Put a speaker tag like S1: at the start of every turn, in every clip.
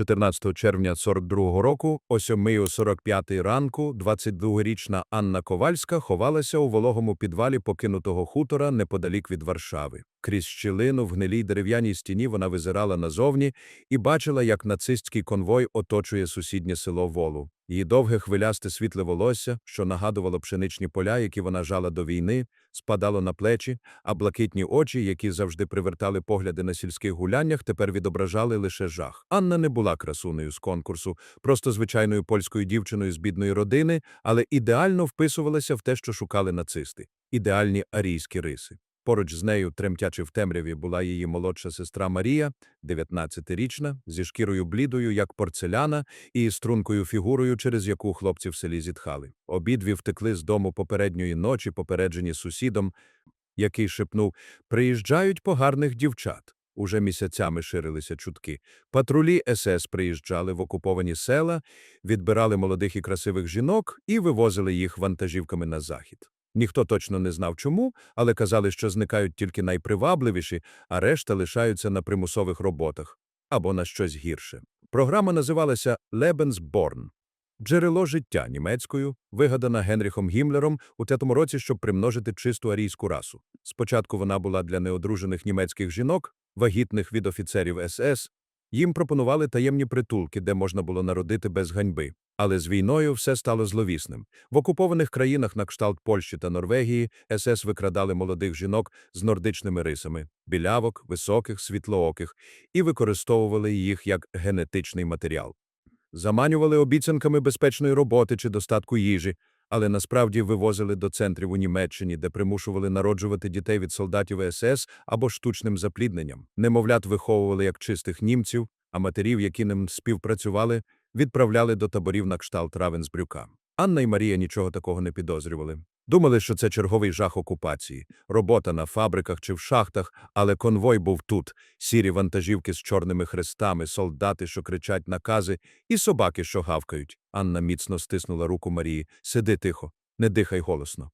S1: 14 червня 42 року, о 7.45 ранку, 22-річна Анна Ковальська ховалася у вологому підвалі покинутого хутора неподалік від Варшави. Крізь щілину в гнилій дерев'яній стіні вона визирала назовні і бачила, як нацистський конвой оточує сусіднє село Волу. Її довге хвилясте світле волосся, що нагадувало пшеничні поля, які вона жала до війни, спадало на плечі, а блакитні очі, які завжди привертали погляди на сільських гуляннях, тепер відображали лише жах. Анна не була красунею з конкурсу, просто звичайною польською дівчиною з бідної родини, але ідеально вписувалася в те, що шукали нацисти – ідеальні арійські риси. Поруч з нею, тремтячи в темряві, була її молодша сестра Марія, 19-річна, зі шкірою блідою, як порцеляна, і стрункою фігурою, через яку хлопці в селі зітхали. Обидві втекли з дому попередньої ночі, попереджені сусідом, який шепнув «Приїжджають по гарних дівчат». Уже місяцями ширилися чутки. Патрулі СС приїжджали в окуповані села, відбирали молодих і красивих жінок і вивозили їх вантажівками на захід. Ніхто точно не знав чому, але казали, що зникають тільки найпривабливіші, а решта лишаються на примусових роботах або на щось гірше. Програма називалася «Lebensborn» – «Джерело життя» німецькою, вигадана Генріхом Гімлером у тетому році, щоб примножити чисту арійську расу. Спочатку вона була для неодружених німецьких жінок, вагітних від офіцерів СС. Їм пропонували таємні притулки, де можна було народити без ганьби. Але з війною все стало зловісним. В окупованих країнах на кшталт Польщі та Норвегії СС викрадали молодих жінок з нордичними рисами – білявок, високих, світлооких – і використовували їх як генетичний матеріал. Заманювали обіцянками безпечної роботи чи достатку їжі, але насправді вивозили до центрів у Німеччині, де примушували народжувати дітей від солдатів СС або штучним заплідненням. Немовлят виховували як чистих німців, а матерів, які ним співпрацювали, відправляли до таборів на кшталт Равенсбрюка. Анна і Марія нічого такого не підозрювали. Думали, що це черговий жах окупації, робота на фабриках чи в шахтах, але конвой був тут, сірі вантажівки з чорними хрестами, солдати, що кричать накази, і собаки, що гавкають. Анна міцно стиснула руку Марії. Сиди тихо, не дихай голосно.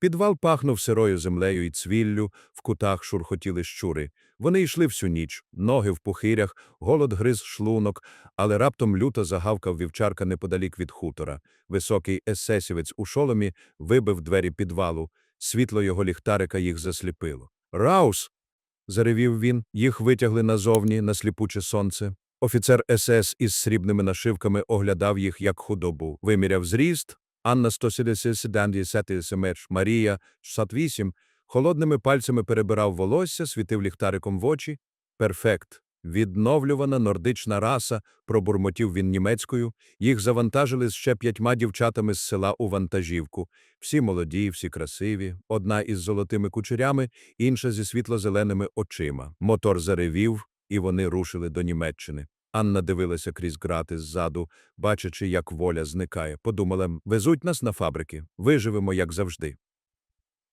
S1: Підвал пахнув сирою землею і цвіллю, в кутах шурхотіли щури. Вони йшли всю ніч, ноги в пухирях, голод гриз шлунок, але раптом люто загавкав вівчарка неподалік від хутора. Високий есесівець у шоломі вибив двері підвалу. Світло його ліхтарика їх засліпило. «Раус!» – заревів він. Їх витягли назовні на сліпуче сонце. Офіцер СС із срібними нашивками оглядав їх як худобу. Виміряв зріст. Анна 170 см, Марія 68, холодними пальцями перебирав волосся, світив ліхтариком в очі. Перфект. Відновлювана нордична раса, пробурмотів він німецькою, їх завантажили з ще п'ятьма дівчатами з села у вантажівку. Всі молоді, всі красиві, одна із золотими кучерями, інша зі світло-зеленими очима. Мотор заревів, і вони рушили до Німеччини. Анна дивилася крізь грати ззаду, бачачи, як воля зникає. Подумала, везуть нас на фабрики, виживемо, як завжди.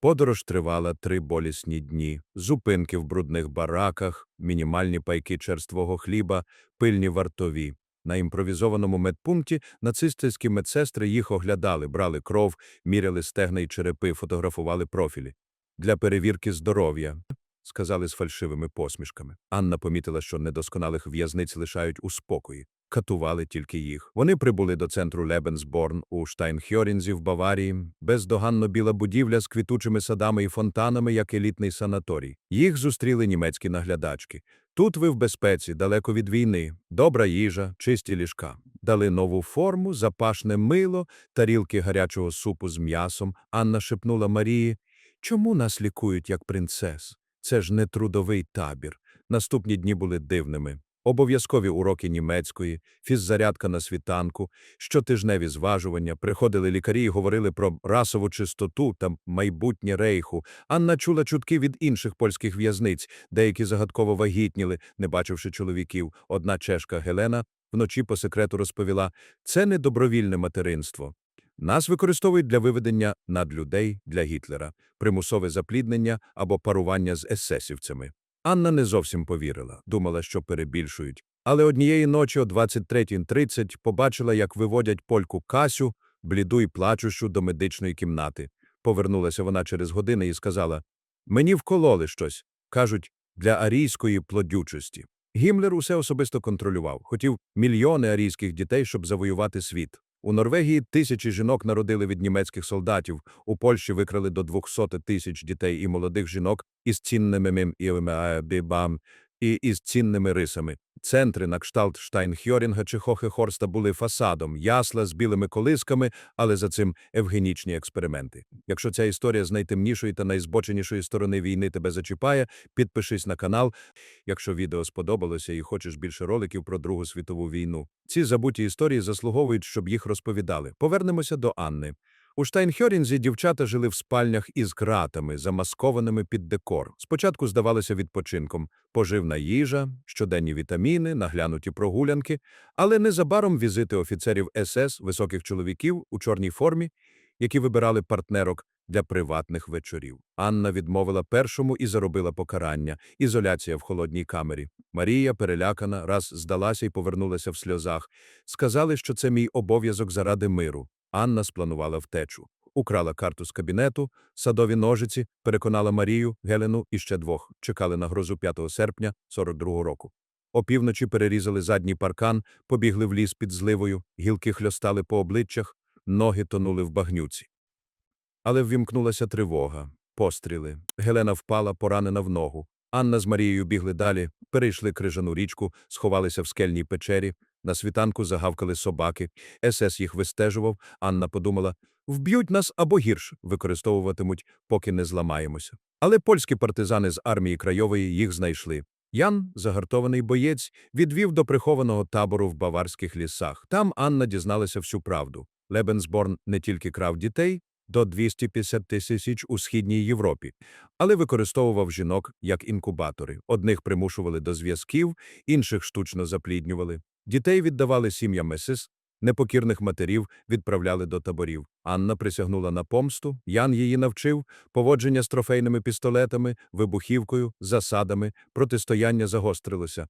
S1: Подорож тривала три болісні дні, зупинки в брудних бараках, мінімальні пайки черствого хліба, пильні вартові. На імпровізованому медпункті нацистські медсестри їх оглядали, брали кров, міряли стегна й черепи, фотографували профілі. Для перевірки здоров'я, сказали з фальшивими посмішками. Анна помітила, що недосконалих в'язниць лишають у спокої. Катували тільки їх. Вони прибули до центру Лебенсборн у Штайнхьорінзі в Баварії, бездоганно біла будівля з квітучими садами і фонтанами, як елітний санаторій. Їх зустріли німецькі наглядачки. Тут ви в безпеці, далеко від війни, добра їжа, чисті ліжка. Дали нову форму, запашне мило, тарілки гарячого супу з м'ясом. Анна шепнула Марії, чому нас лікують як принцес? Це ж не трудовий табір. Наступні дні були дивними. Обов'язкові уроки німецької, фіззарядка на світанку, щотижневі зважування, приходили лікарі і говорили про расову чистоту та майбутнє рейху. Анна чула чутки від інших польських в'язниць, деякі загадково вагітніли, не бачивши чоловіків. Одна чешка Гелена вночі по секрету розповіла, це не добровільне материнство. Нас використовують для виведення надлюдей для Гітлера, примусове запліднення або парування з есесівцями. Анна не зовсім повірила, думала, що перебільшують. Але однієї ночі о 23.30 побачила, як виводять польку Касю, бліду й плачущу до медичної кімнати. Повернулася вона через години і сказала, «Мені вкололи щось, кажуть, для арійської плодючості». Гімлер усе особисто контролював. Хотів мільйони арійських дітей, щоб завоювати світ. У Норвегії тисячі жінок народили від німецьких солдатів. У Польщі викрали до 200 тисяч дітей і молодих жінок із цінними мим і і із цінними рисами. Центри на кшталт Штайнхьорінга чи Хохехорста були фасадом, ясла з білими колисками, але за цим евгенічні експерименти. Якщо ця історія з найтемнішої та найзбоченішої сторони війни тебе зачіпає, підпишись на канал, якщо відео сподобалося і хочеш більше роликів про Другу світову війну. Ці забуті історії заслуговують, щоб їх розповідали. Повернемося до Анни. У Штайнхьорінзі дівчата жили в спальнях із ґратами, замаскованими під декор. Спочатку здавалося відпочинком – поживна їжа, щоденні вітаміни, наглянуті прогулянки, але незабаром візити офіцерів СС, високих чоловіків у чорній формі, які вибирали партнерок для приватних вечорів. Анна відмовила першому і заробила покарання – ізоляція в холодній камері. Марія, перелякана, раз здалася і повернулася в сльозах. Сказали, що це мій обов'язок заради миру. Анна спланувала втечу. Украла карту з кабінету, садові ножиці, переконала Марію, Гелену і ще двох. Чекали на грозу 5 серпня 42-го року. Опівночі перерізали задній паркан, побігли в ліс під зливою, гілки хльостали по обличчях, ноги тонули в багнюці. Але ввімкнулася тривога, постріли. Гелена впала, поранена в ногу. Анна з Марією бігли далі, перейшли крижану річку, сховалися в скельній печері. На світанку загавкали собаки. СС їх вистежував. Анна подумала, вб'ють нас або гірш використовуватимуть, поки не зламаємося. Але польські партизани з армії Крайової їх знайшли. Ян, загартований боєць, відвів до прихованого табору в баварських лісах. Там Анна дізналася всю правду. Лебенсборн не тільки крав дітей, до 250 тисяч у Східній Європі, але використовував жінок як інкубатори. Одних примушували до зв'язків, інших штучно запліднювали. Дітей віддавали сім'ям МСС, непокірних матерів відправляли до таборів. Анна присягнула на помсту, Ян її навчив, поводження з трофейними пістолетами, вибухівкою, засадами, протистояння загострилося.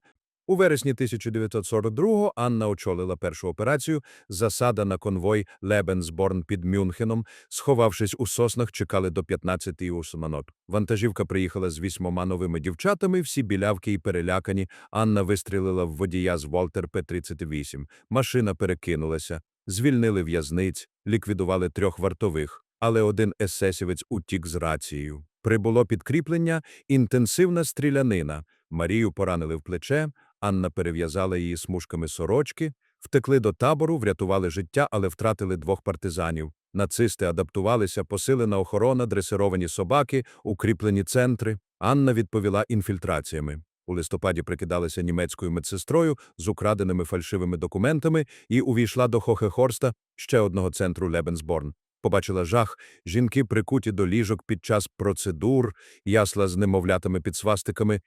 S1: У вересні 1942-го Анна очолила першу операцію «Засада на конвой Лебенсборн під Мюнхеном». Сховавшись у соснах, чекали до 15-ї усманот. Вантажівка приїхала з вісьмома новими дівчатами, всі білявки і перелякані. Анна вистрілила в водія з Волтер П-38. Машина перекинулася. Звільнили в'язниць, ліквідували трьох вартових. Але один есесівець утік з рацією. Прибуло підкріплення, інтенсивна стрілянина. Марію поранили в плече, Анна перев'язала її смужками сорочки, втекли до табору, врятували життя, але втратили двох партизанів. Нацисти адаптувалися, посилена охорона, дресировані собаки, укріплені центри. Анна відповіла інфільтраціями. У листопаді прикидалася німецькою медсестрою з украденими фальшивими документами і увійшла до Хохехорста, ще одного центру Лебенсборн. Побачила жах, жінки прикуті до ліжок під час процедур, ясла з немовлятами під свастиками,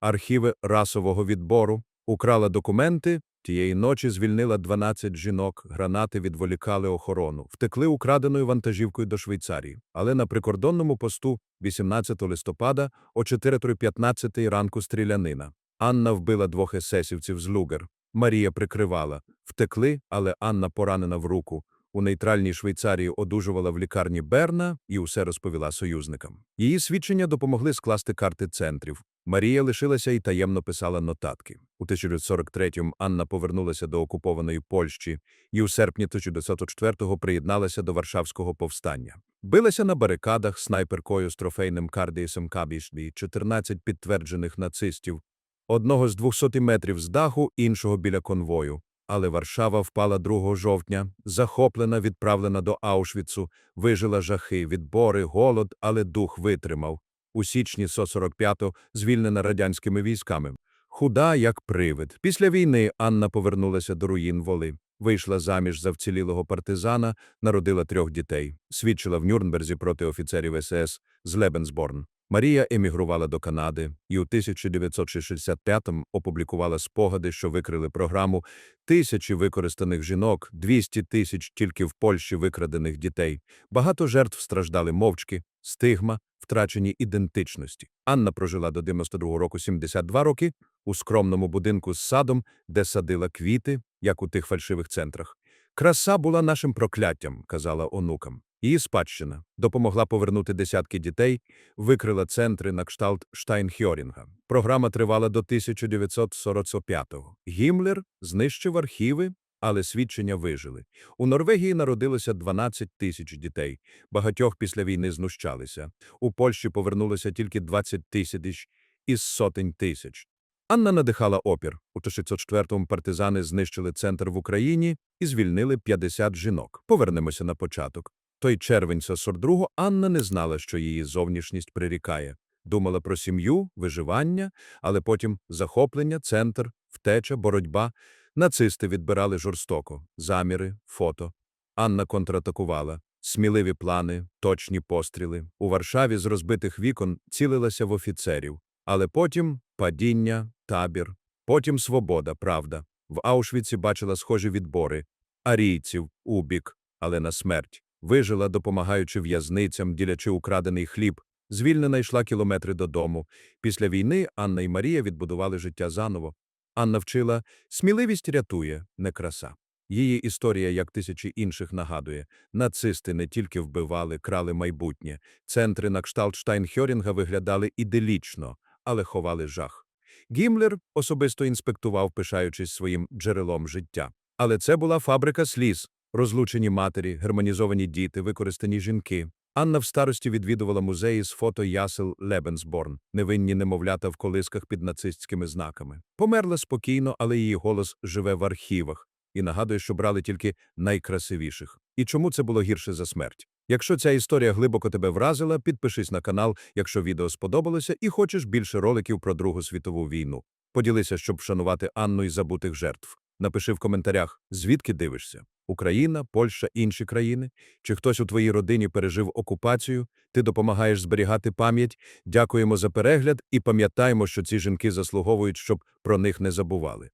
S1: архіви расового відбору, украла документи, тієї ночі звільнила 12 жінок, гранати відволікали охорону, втекли украденою вантажівкою до Швейцарії. Але на прикордонному посту 18 листопада о 4.15 ранку стрілянина. Анна вбила двох есесівців з Лугер. Марія прикривала. Втекли, але Анна поранена в руку. У нейтральній Швейцарії одужувала в лікарні Берна і усе розповіла союзникам. Її свідчення допомогли скласти карти центрів. Марія лишилася і таємно писала нотатки. У 1943-му Анна повернулася до окупованої Польщі і у серпні 1904-го приєдналася до Варшавського повстання. Билася на барикадах снайперкою з трофейним кардієсом Кабішбі, 14 підтверджених нацистів, одного з 200 метрів з даху, іншого біля конвою. Але Варшава впала 2 жовтня, захоплена, відправлена до Аушвіцу, вижила жахи, відбори, голод, але дух витримав. У січні 145-го звільнена радянськими військами. Худа, як привид. Після війни Анна повернулася до руїн воли. Вийшла заміж за вцілілого партизана, народила трьох дітей. Свідчила в Нюрнберзі проти офіцерів СС з Лебенсборн. Марія емігрувала до Канади і у 1965-му опублікувала спогади, що викрили програму тисячі використаних жінок, 200 тисяч тільки в Польщі викрадених дітей. Багато жертв страждали мовчки, стигма, втрачені ідентичності. Анна прожила до 92 року 72 роки у скромному будинку з садом, де садила квіти, як у тих фальшивих центрах. Краса була нашим прокляттям, казала онукам. Її спадщина допомогла повернути десятки дітей, викрила центри на кшталт Штайнхьорінга. Програма тривала до 1945-го. Гімлер знищив архіви, але свідчення вижили. У Норвегії народилося 12 тисяч дітей. Багатьох після війни знущалися. У Польщі повернулося тільки 20 тисяч із сотень тисяч. Анна надихала опір. У 1904-му партизани знищили центр в Україні і звільнили 50 жінок. Повернемося на початок. Той червень 42-го Анна не знала, що її зовнішність прирікає. Думала про сім'ю, виживання, але потім захоплення, центр, втеча, боротьба. Нацисти відбирали жорстоко. Заміри, фото. Анна контратакувала. Сміливі плани, точні постріли. У Варшаві з розбитих вікон цілилася в офіцерів. Але потім падіння, табір, потім свобода, правда. В Аушвіці бачила схожі відбори. Арійців, убік, але на смерть. Вижила, допомагаючи в'язницям, ділячи украдений хліб. Звільнена йшла кілометри додому. Після війни Анна і Марія відбудували життя заново. Анна вчила «сміливість рятує, не краса». Її історія, як тисячі інших, нагадує. Нацисти не тільки вбивали, крали майбутнє. Центри на кшталт Штайнхьорінга виглядали іделічно, але ховали жах. Гімлер особисто інспектував, пишаючись своїм джерелом життя. Але це була фабрика сліз. Розлучені матері, германізовані діти, використані жінки. Анна в старості відвідувала музеї з фото ясел Лебенсборн, невинні немовлята в колисках під нацистськими знаками. Померла спокійно, але її голос живе в архівах і нагадує, що брали тільки найкрасивіших. І чому це було гірше за смерть? Якщо ця історія глибоко тебе вразила, підпишись на канал, якщо відео сподобалося, і хочеш більше роликів про Другу світову війну. Поділися, щоб вшанувати Анну і забутих жертв. Напиши в коментарях, звідки дивишся. Україна, Польща, інші країни? Чи хтось у твоїй родині пережив окупацію? Ти допомагаєш зберігати пам'ять? Дякуємо за перегляд і пам'ятаємо, що ці жінки заслуговують, щоб про них не забували.